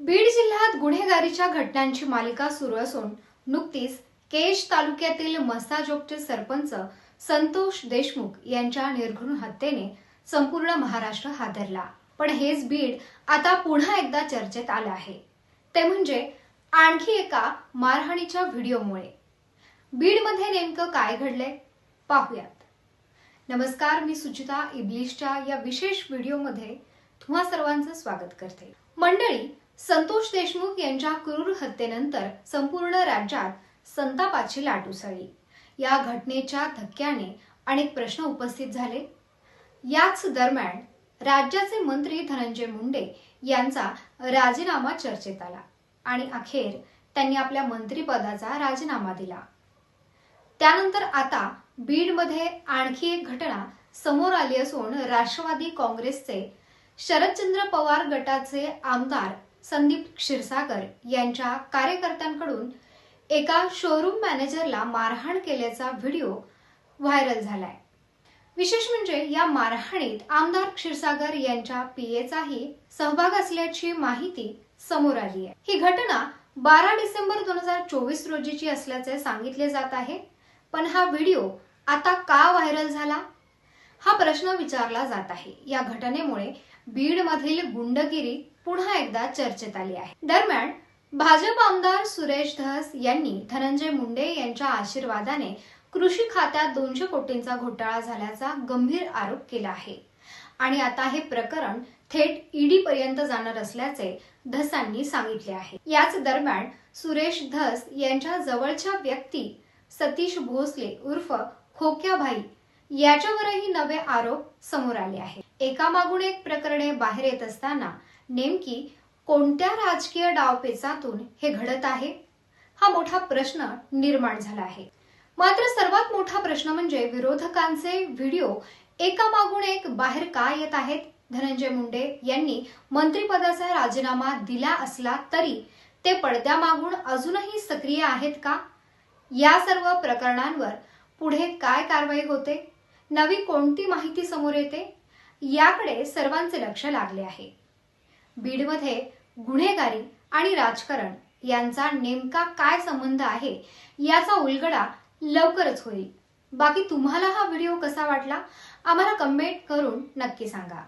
बीड जिल्ह्यात गुन्हेगारीच्या घटनांची मालिका सुरू असून नुकतीच केज तालुक्यातील मसाजोगचे सरपंच संतोष देशमुख यांच्या निर्घृण हत्येने संपूर्ण महाराष्ट्र हादरला. पण हेच बीड आता पुन्हा एकदा चर्चेत आलं आहे. ते म्हणजे आणखी एका मारहाणीच्या व्हिडिओमुळे. बीडमध्ये नेमकं काय घडलंय? पाहूयात. नमस्कार मी सुचिता. इब्लिशच्या या विशेष व्हिडिओमध्ये तुम्हा सर्वांचं स्वागत करते. मंडळी संतोष देशमुख यांच्या क्रूर हत्येनंतर संपूर्ण राज्यात संतापाची लाट उसळली. या घटनेच्या धक्क्याने अनेक प्रश्न उपस्थित झाले. याच दरम्यान राज्याचे मंत्री धनंजय मुंडे यांचा राजीनामा चर्चेत आला आणि अखेर त्यांनी आपल्या मंत्रिपदाचा राजीनामा दिला. त्यानंतर आता बीडमध्ये आणखी एक घटना समोर आली असून राष्ट्रवादी काँग्रेसचे शरदचंद्र पवार गटाचे आमदार संदीप क्षीरसागर यांच्या कार्यकर्त्यांकडून एका शोरूम मॅनेजरला मारहाण केल्याचा व्हिडिओ व्हायरल झालाय. विशेष म्हणजे या मारहाणीत आमदार क्षीरसागर यांच्या पीएचाही सहभाग असल्याची माहिती समोर आली आहे. ही घटना बारा डिसेंबर दोन हजार चोवीस रोजीची असल्याचे सांगितले जात आहे. पण हा व्हिडिओ आता का व्हायरल झाला? हा प्रश्न विचारला जात आहे. या घटनेमुळे बीडमधील गुंडगिरी पुन्हा एकदा चर्चेत आली आहे. दरम्यान भाजप आमदार सुरेश धस यांनी धनंजय मुंडे यांच्या आशीर्वादाने कृषी खात्यात दोनशे कोटींचा घोटाळा झाल्याचा गंभीर आरोप केला आहे. आणि आता हे प्रकरण थेट ईडी पर्यंत जाणार असल्याचे धसांनी सांगितले आहे. याच दरम्यान सुरेश धस यांच्या जवळच्या व्यक्ती सतीश भोसले उर्फ खोक्याभाई याच्यावरही नवे आरोप समोर आले आहेत. एकामागून एक प्रकरणे बाहेर येत असताना नेमकी कोणत्या राजकीय डावपेचातून हे घडत आहे? हा मोठा प्रश्न निर्माण झाला आहे. मात्र सर्वात मोठा प्रश्न म्हणजे विरोधकांचे व्हिडिओ एकामागून एक बाहेर का येत आहेत? धनंजय मुंडे यांनी मंत्रिपदाचा राजीनामा दिला असला तरी ते पडद्यामागून अजूनही सक्रिय आहेत का? या सर्व प्रकरणांवर पुढे काय कारवाई होते? नवी कोणती माहिती समोर येते? याकडे सर्वांचे लक्ष लागले आहे. बीडमध्ये गुन्हेगारी आणि राजकारण यांचा नेमका काय संबंध आहे याचा उलगडा लवकरच होईल. बाकी तुम्हाला हा व्हिडिओ कसा वाटला? आम्हाला कमेंट करून नक्की सांगा.